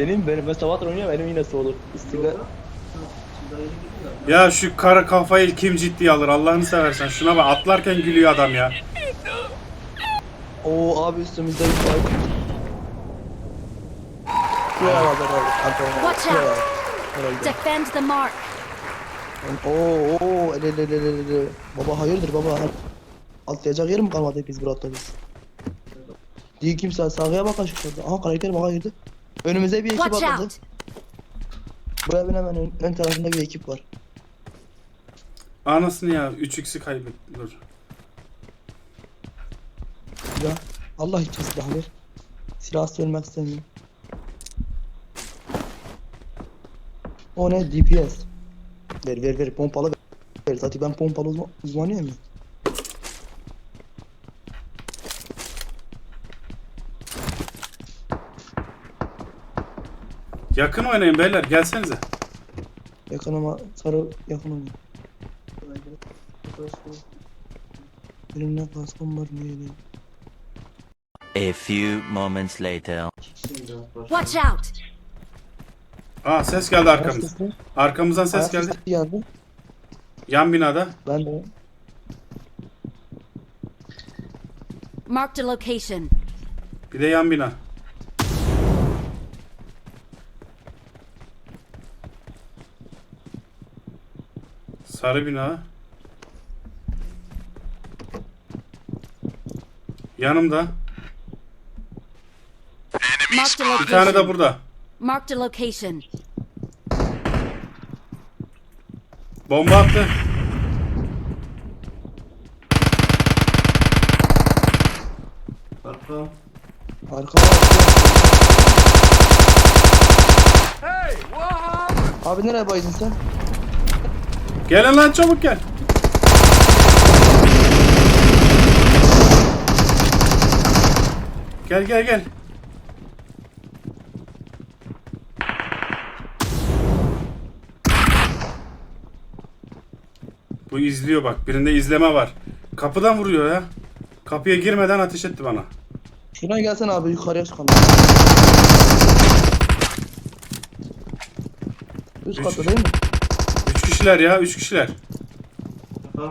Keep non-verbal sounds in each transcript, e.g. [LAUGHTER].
Senin benim ben sabahtan oynuyorum elim yine soğur. İstiga Ya şu kara kafayı kim ciddiye alır Allah'ını seversen. Şuna bak atlarken gülüyor adam ya. Oo abi üstümüzde bir. Şuraya bak. Arkaya. Watch out. Defend the mark. Oo oo ele ele ele ele. Baba hayırdır baba. Atlayacak yer mi kalmadı biz burada biz? Değil kimse sağaya bak aşağıda. Aha karakter baka girdi. Önümüze bir ekip Watch atladı. out. Bu evin hemen ön, ön tarafında bir ekip var. Anasını ya 3x'i kaybetti. Dur. Ya Allah için silah ver. Silah söylemek istemiyorum. O ne? DPS. Ver ver ver pompalı ver. ver. Zaten ben pompalı uzman uzmanıyım ya. Yakın oynayın beyler gelsenize. Yakın ama sarı yakın oynuyor. Elimde kaskım var niye değil? A few moments later. Watch out. Aa ses geldi arkamız. Arkamızdan ses Ayak geldi. sesi geldi. Yan binada. Ben de. Marked a location. Bir de yan bina. Sarı bina. Yanımda. Marked a Bir tane de location. burada. Marked a location. Bomba attı. Arkama Abi nereye baydın sen? Gelin lan çabuk gel. Gel gel gel. Bu izliyor bak. Birinde izleme var. Kapıdan vuruyor ya. Kapıya girmeden ateş etti bana. Şuna gelsene abi yukarıya çıkalım. Üst Üç. katta değil mi? Kişiler ya. Üç kişiler. Her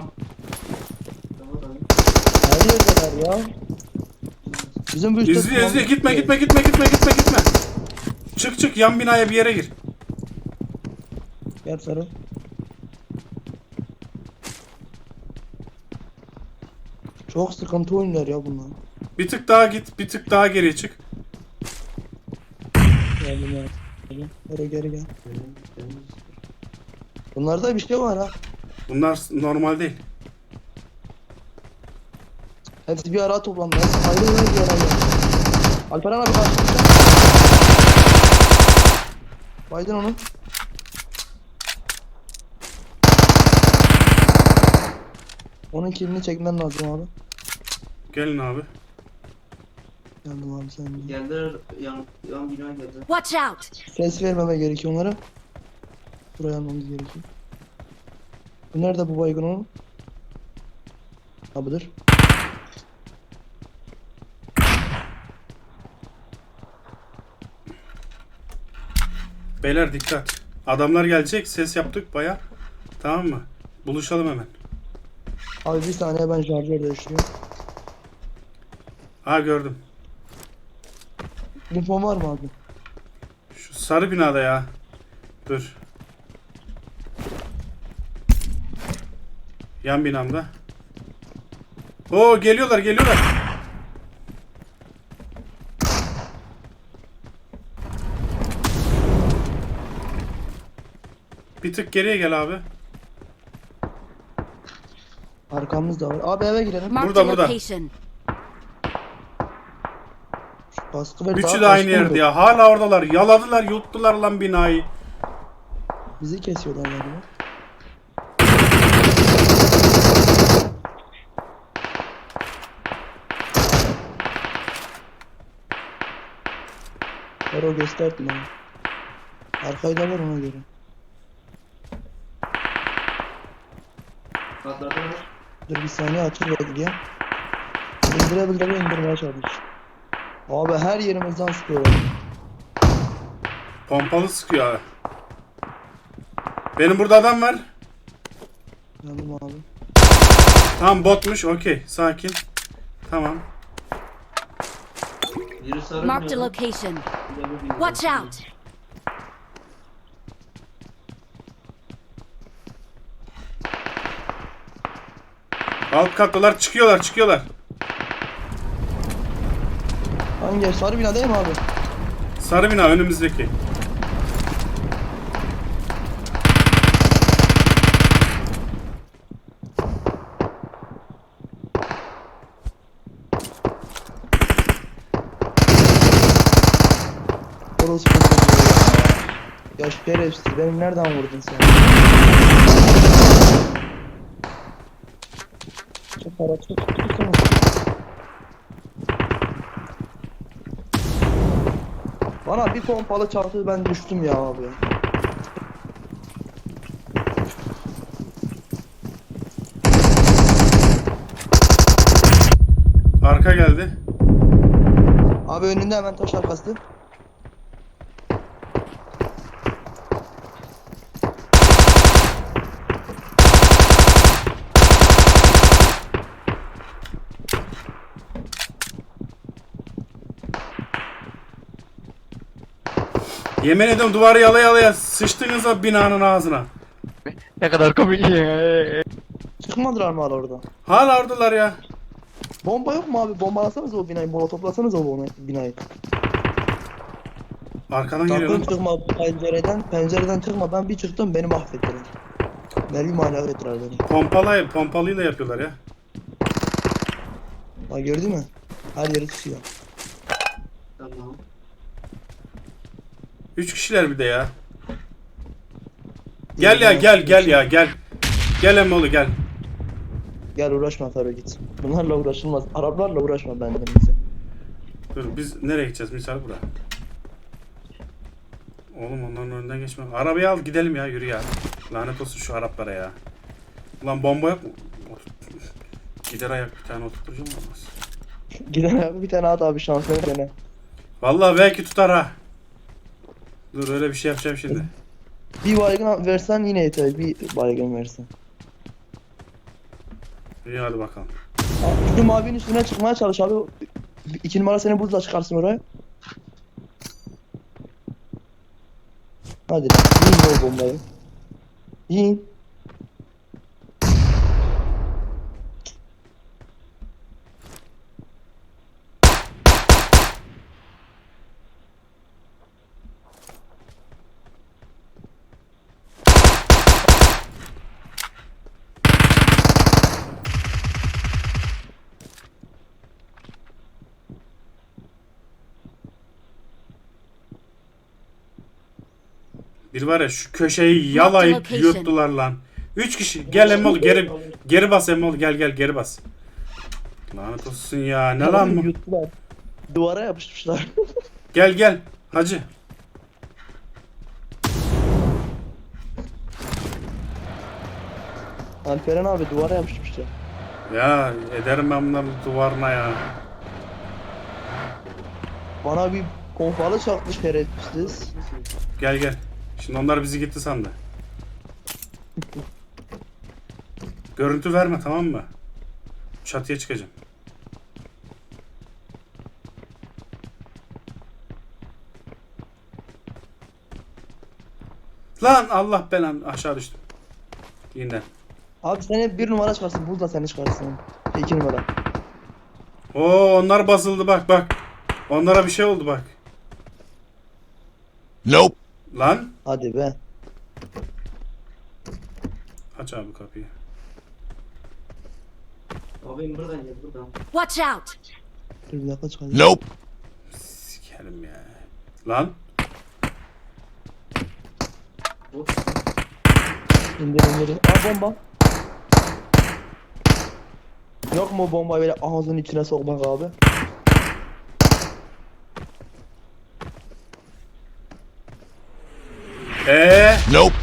yerdeler ya. Bizim bu üstte tutmamız izliyor. Gitme gitme gitme gitme gitme gitme. Çık çık yan binaya bir yere gir. Gel sarı. Çok sıkıntı oyunlar ya bunlar. Bir tık daha git. Bir tık daha geriye çık. Geldim ya. Geri geri gel. Bunlarda bir şey var ha. Bunlar normal değil. Hepsi bir ara toplandı. Hepsi ayrı ayrı bir araya. Alperen abi karşımızda. Baydın onu. Onun kilini çekmen lazım abi. Gelin abi. Geldim abi sen. de. Geldiler yan, yan bina geldi. Watch out. Ses vermeme gerekiyor onlara. Buraya almamız gerekiyor. Bu nerede bu baygın onun? Abidir. Beyler dikkat. Adamlar gelecek. Ses yaptık baya. Tamam mı? Buluşalım hemen. Abi bir saniye ben şarjör değiştiriyorum. Ha gördüm. Infom var mı abi? Şu sarı binada ya. Dur. Yan binamda. Oo geliyorlar geliyorlar. Bir tık geriye gel abi. Arkamızda var. Abi eve girelim. Marked Burada, a burada. location. Şu baskı ver. Üçü de aynı yerde ya. Hala oradalar. Yaladılar, yuttular lan binayı. Bizi kesiyorlar galiba. O gösterdim bana. Arkayı da var ona göre. Patladılar. Dur bir saniye açır belge. İndire bildire indirmeye çalış. Abi her yerimizden sıkıyorlar. Pompalı sıkıyor abi. Benim burada adam var. Yandım abi. Tamam botmuş. Okey. Sakin. Tamam. Biri sarı Marked a location. Watch out! Alt kattalar çıkıyorlar çıkıyorlar. Hangi? Sarı bina değil mi abi? Sarı bina önümüzdeki. Kötü ya. Ya şerefsiz benim nereden vurdun sen? Çok para çok çok çok Bana bir pompalı çarptı ben düştüm ya abi. Arka geldi. Abi önünde hemen taş arkası. Yemin ediyorum duvarı yala yalaya sıçtınız binanın ağzına. Ne kadar komik. Çıkmadılar mı hala orada? Hala oradalar ya. Bomba yok mu abi? Bombalasanız o binayı, molotoplasanız o bina- binayı. Arkadan geliyor Sakın lan. çıkma pencereden, pencereden çıkma. Ben bir çıktım beni mahvettiler. Mermi manevra ettiler beni. Pompalı, pompalıyla yapıyorlar ya. Bak gördün mü? Her yeri tutuyor. Üç kişiler bir de ya. Gel ya gel gel ya gel. Gel Emmoğlu gel. Gel uğraşma Fero git. Bunlarla uğraşılmaz. Araplarla uğraşma benden bize. Dur biz nereye gideceğiz misal bura. Oğlum onların önünden geçme. Arabayı al gidelim ya yürü ya. Lanet olsun şu Araplara ya. Ulan bomba yok mu? Gider ayak bir tane oturtacağım olmaz. Giden abi bir tane at abi şansını dene. Vallahi belki tutar ha. Dur öyle bir şey yapacağım şimdi. Bir baygın versen yine yeter. Bir baygın versen. İyi hadi bakalım. Şu mavinin üstüne çıkmaya çalış abi. İki numara seni buzla çıkarsın oraya. Hadi yiyin o bombayı. Yiyin. Bir var ya şu köşeyi yalayıp yuttular lan. Üç kişi. Gel Emmoğlu geri geri bas Emmoğlu gel gel geri bas. Lanet olsun ya ne lan bu? Yuttular. Duvara yapışmışlar. [LAUGHS] Gel gel hacı. Alperen abi duvara yapışmışlar. Ya ederim ben bunların duvarına ya. Bana bir konfalı çaktı şerefsiz. Gel gel. Şimdi onlar bizi gitti sandı. Görüntü verme tamam mı? Çatıya çıkacağım. Lan Allah belan aşağı düştüm. Yeniden. Abi sen hep bir numara çıkarsın. Buzla seni çıkarsın. İki numara. Oo onlar basıldı bak bak. Onlara bir şey oldu bak. Nope. Lan Hadi be. aç abi kapıyı. Abim buradan gel buradan. Watch out! Dur bir dakika çıkacağım. Nope. Sikerim ya. Lan Boş. İndir indir. Aa bomba. Yok mu bomba böyle ağzının içine sokmak abi? Ee? Nope.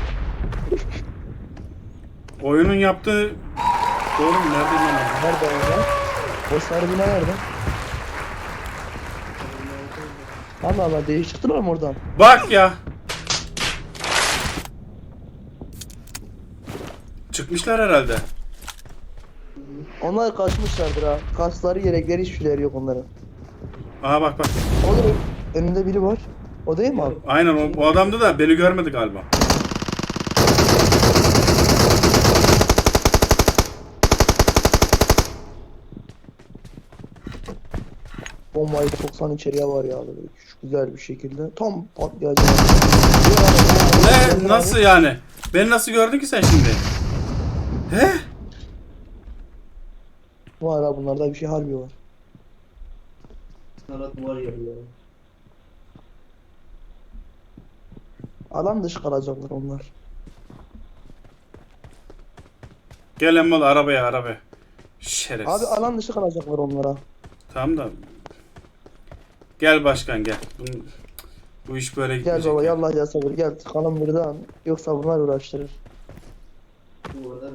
Oyunun yaptığı... Doğru mu? Nerede bilmiyorum. Nerede orada? Boş ver bina nerede? Allah Allah değiş çıktılar mı oradan? Bak ya. Çıkmışlar herhalde. Onlar kaçmışlardır ha. Kasları yelekleri hiçbir şeyleri yok onların. Aha bak bak. Olur. Önünde biri var. O değil mi abi? Aynen o, o adamdı da beni görmedi galiba. Bombayı soksan içeriye var ya böyle şu güzel bir şekilde. Tam patlayacak. Ne? Nasıl yani? Beni nasıl gördün ki sen şimdi? He? Var ha bunlarda bir şey harbi var. Sana duvar yarıyor. Alan dışı kalacaklar onlar. Gel Emmol arabaya arabaya. Şerefsiz. Abi alan dışı kalacaklar onlara. Tamam da. Gel başkan gel. Bunun- bu iş böyle Gel gitmeyecek. baba ya. yallah ya sabır gel tıkalım buradan. Yoksa bunlar uğraştırır. Duvarda.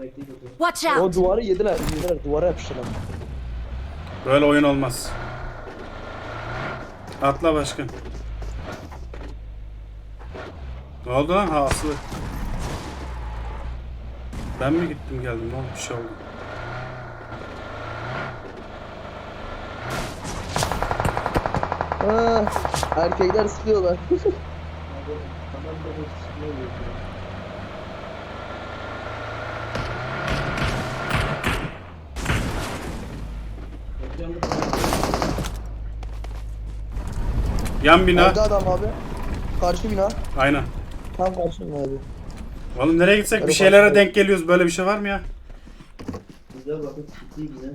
Watch O out! duvarı yediler, yediler duvara yapıştılar. Böyle oyun olmaz. Atla başkan. Ne oldu lan? Ha aslı. Ben mi gittim geldim? Oldu? Bir şey oldu. Ha, erkekler sıkıyorlar. [LAUGHS] Yan bina. Nerede adam abi? Karşı bina. Aynen. Tam karşı bina abi. Oğlum nereye gitsek bir şeylere denk geliyoruz. Böyle bir şey var mı ya? Güzel bakın ciddi güzel.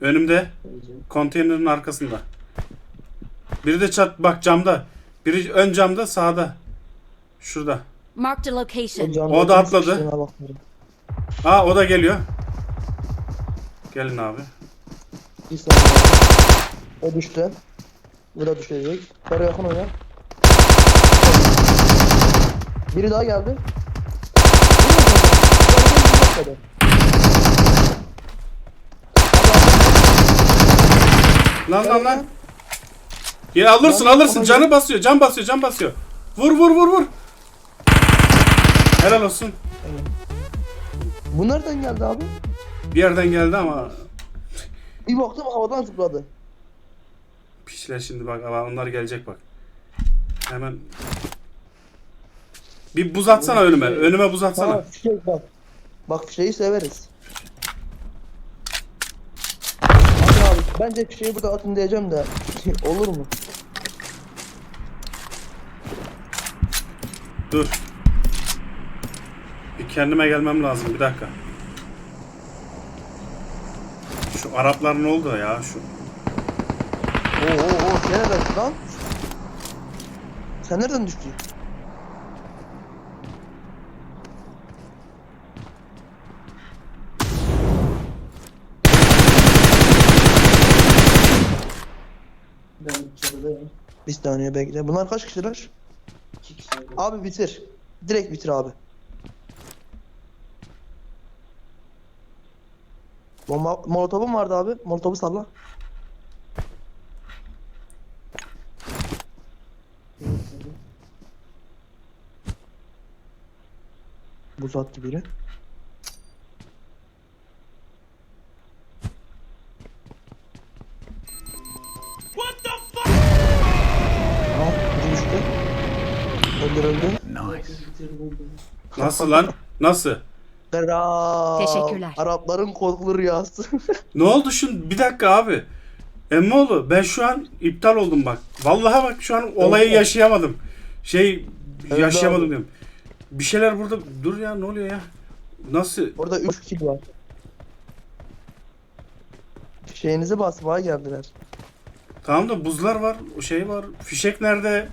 Önümde. Konteynerin arkasında. Biri de çat bak camda. Biri ön camda sağda. Şurada. Marked a location. camda O da atladı. Aa o da geliyor. Gelin abi. O düştü. Bu da düşecek. Yukarı yakın oyna. Biri daha geldi. Lan lan lan. Ya alırsın alırsın. Canı basıyor. Can basıyor. Can basıyor. Vur vur vur vur. Helal olsun. Bu nereden geldi abi? Bir yerden geldi ama Bir baktım havadan zıpladı. piçler şimdi bak onlar gelecek bak. Hemen bir buz atsana önüme. Önüme buz atsana. Ha fişek bak. Bak fişeği severiz. Hadi abi bence fişeği burada atın diyeceğim de [LAUGHS] olur mu? Dur. Bir kendime gelmem lazım. Bir dakika. Şu Araplar ne oldu ya? Şu Oo oo oo nereden lan? Sen nereden düştün? Ben çatıdayım. Bir saniye bekle. Bunlar kaç kişiler? İki kişi. Abi bitir. Direkt bitir abi. Bomba molotofum vardı abi. Molotofu salla. Buz attı biri. Nasıl lan? Nasıl? Kral. Teşekkürler. Arapların korkulu rüyası. [LAUGHS] Ne oldu şu? Bir dakika abi. Emmoğlu ben şu an iptal oldum bak. Vallahi bak şu an olayı Evet. yaşayamadım. Şey Evet yaşayamadım abi. diyorum. Bir şeyler burada dur ya ne oluyor ya? Nasıl? Orada 3 kill var. Şeyinizi basmaya geldiler. Tamam da buzlar var, o şey var. Fişek nerede?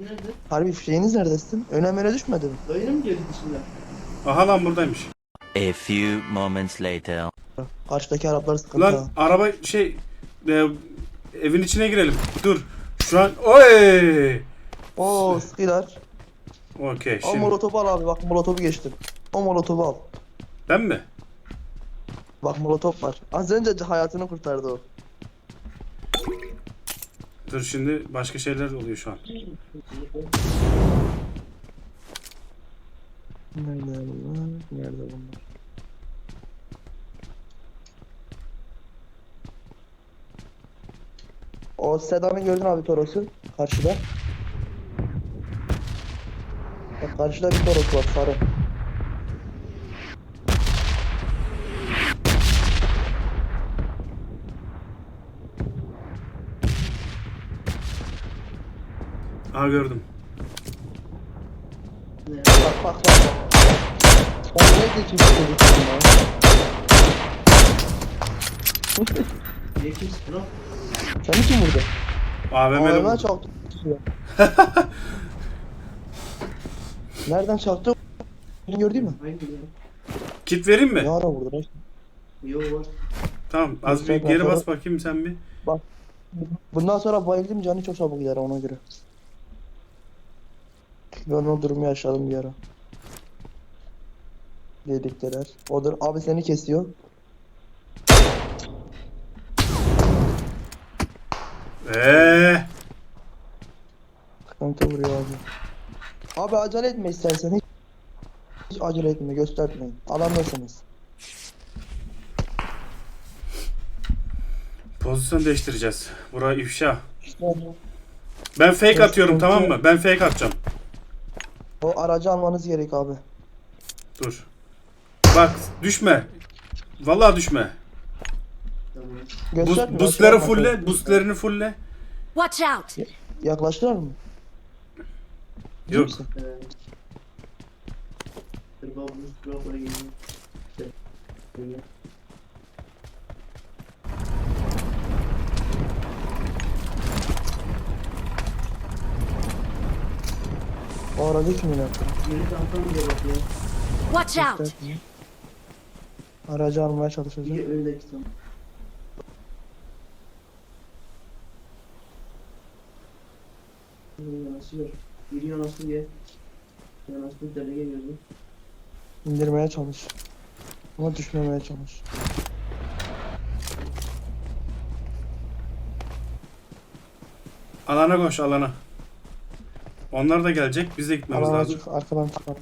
Nerede? Harbi fişeğiniz neredesin? Önem öne düşmedi mi? Dayının mı geldi dışında? Aha lan buradaymış. A few moments later. Karşıdaki Araplar sıkıntı. Lan ha. araba şey e, evin içine girelim. Dur. Şu an oy. Oo sıkılar. Okey O şimdi. molotofu al abi bak molotofu geçtim. O molotofu al. Ben mi? Bak molotof var. Az önce hayatını kurtardı o. Dur şimdi başka şeyler oluyor şu an. Nerede bunlar? Nerede bunlar? O sedanı gördün abi Toros'u karşıda. Bak karşıda bir Toros var sarı. Aha gördüm. Bak bak bak. bak. Ben ne geçeyim dedim ya. [LAUGHS] Ne kimsin lan? Sen kim burada? AVM'de AVM buldum. çaktı. [LAUGHS] Nereden çaktı? Beni gördün mü? Hangi ya? Kit vereyim mi? Ne ara vurdu lan? Yo var. Tamam az bir geri bas bakayım sen bir. Bundan sonra bayıldım canı çok çabuk gider ona göre. Ben o durumu yaşadım bir ara. Dedikler. Odur abi seni kesiyor. Eee. Kanka vuruyor abi. Abi acele etme istersen hiç, hiç acele etme göstermeyin. Alamıyorsanız. Pozisyon değiştireceğiz. Bura ifşa. İşte Ben fake atıyorum tamam mı? Ben fake atacağım. O aracı almanız gerek abi. Dur. Bak düşme. Vallahi düşme. Tamam. Buz, Gösterme. busları fulle, buslarını fulle. Watch out! Yaklaştılar mı? Yok. Ee, Dur bak bu blok oraya geliyor. İşte. Böyle. O aracı kimin yaptı? Watch out! Aracı almaya. Bunun yanaşıyor. Biri yanaştı diye. Yanaştı dele geliyordu. İndirmeye çalış. Ama düşmemeye çalış. Alana koş alana. Onlar da gelecek. Biz de gitmemiz Alana lazım. çık, arkadan çıkalım.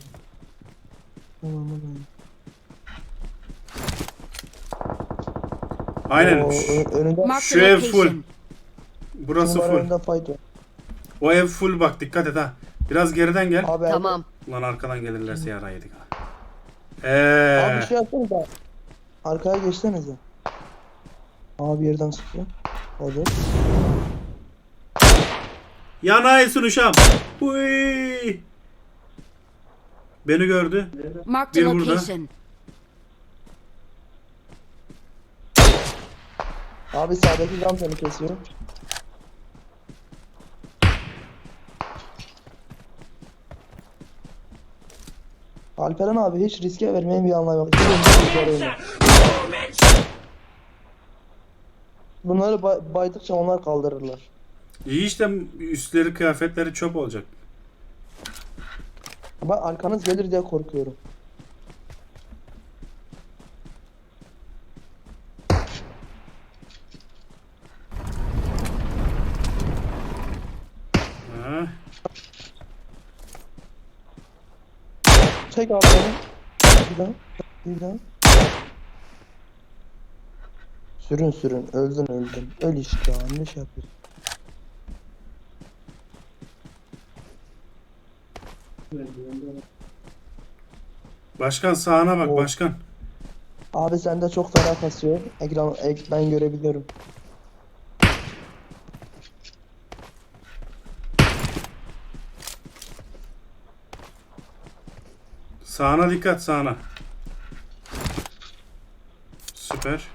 Tamam tamam. Aynen. O, ö- önünde Mark Şu the ev full. location. Burası numara full. önünde fight var. O ev full bak dikkat et ha. Biraz geriden gel. Abi, Tamam. Lan arkadan gelirlerse yara yedik ha. Eee. Abi şey yapsana da. Arkaya geçsenize. Abi yerden sıkıyor. Hadi. Yanaysın uşağım. Huy. Beni gördü. Mark the Bir burada. location. Abi sağdaki cam seni kesiyor. Alperen abi hiç riske vermeyin bir anlamı yok. Bunları bay- baydıkça onlar kaldırırlar. İyi işte üstleri kıyafetleri çöp olacak. Ben arkanız gelir diye korkuyorum. Ha. Çek abi. Bir daha. Bir daha. Sürün sürün. Öldün öldün. Öl işte ya. Ne şey yapıyorsun? Başkan sağına bak Oo. başkan. Abi sende çok fena kasıyor. Ekran, ek, ben görebiliyorum. Sağına dikkat sağına. Süper.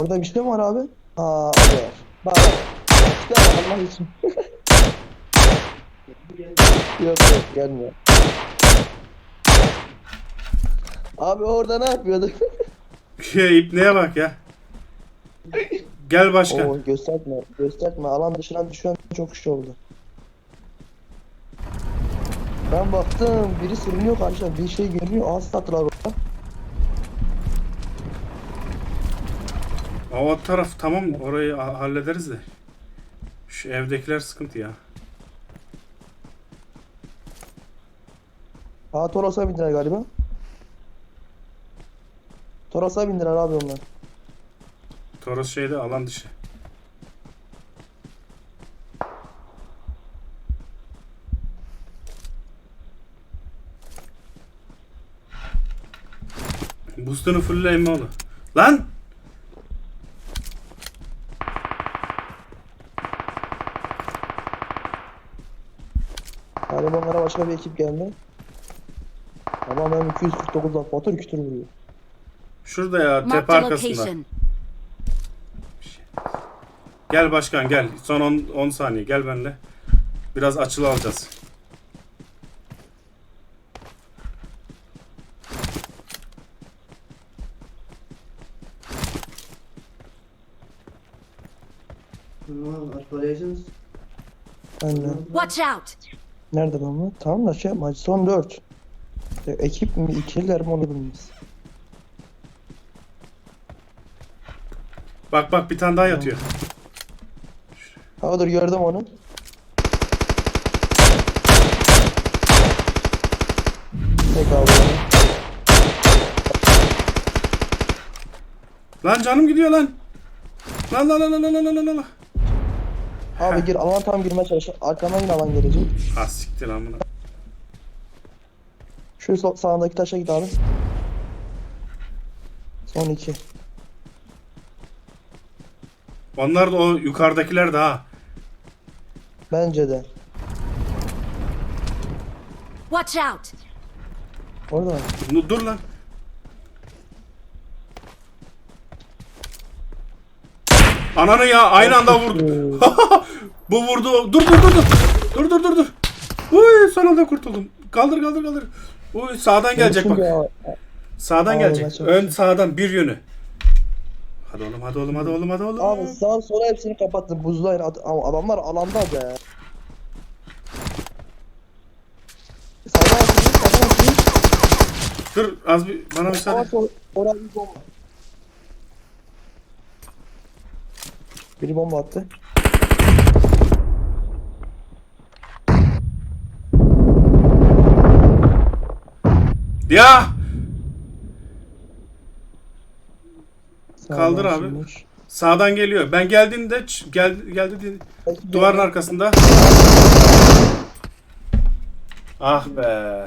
Orada bir şey mi var abi? Aa abi var. Bak bak, Allah için. [LAUGHS] yok yok gelmiyor. Abi orada ne yapıyordu? [LAUGHS] İpneye bak ya. Gel başkan. Oo gösterme gösterme alan dışına düşen çok kişi oldu. Ben baktım biri sürünüyor karşıdan bir şey görünüyor ağız sattılar O taraf tamam orayı ha- hallederiz de. Şu evdekiler sıkıntı ya. Aa Toros'a bindiler galiba. Toros'a bindiler abi onlar. Toros şeyde alan dışı. Boost'unu fulle emmi oğlu. Lan! Galiba onlara başka bir ekip geldi. Ama ben 249 lat batır kütür vuruyor. Şurada ya tepe arkasında. location. Gel başkan gel. Son 10 10 saniye gel benimle. Biraz açılı alacağız. Watch out! Nerede ben bu? Tamam da şey maç son 4. Ekip mi ikililer mi onu bilmiyoruz. Bak bak bir tane daha yatıyor. Ha dur gördüm onu. Tek abi. Lan canım gidiyor lan. Lan lan lan lan lan lan lan lan. Abi gir alan tam girmeye çalış. Arkamdan yine alan gelecek. Ha siktir amına. Şu sol, sağındaki taşa git abi. Son iki. Onlar da o yukarıdakiler de ha. Bence de. Watch out! Orada mı? Nu- Dur lan. Ananı ya aynı anda vurdu. [LAUGHS] Bu vurdu. Dur dur dur dur. Dur dur dur dur. Uy son anda kurtuldum. Kaldır kaldır kaldır. Uy sağdan gelecek bak. Sağdan gelecek. Ön sağdan bir yönü. Hadi oğlum hadi oğlum hadi oğlum hadi oğlum. Abi sağ sola hepsini kapattı. Buzlayın. Adamlar alanda be. Sağdan. Dur az bir bana müsaade. oraya bir bomba. Biri bomba attı. Ya Sağdan Kaldır abi. sürmüş. sağdan geliyor. Ben geldiğinde gel geldi diye duvarın arkasında. Ah be.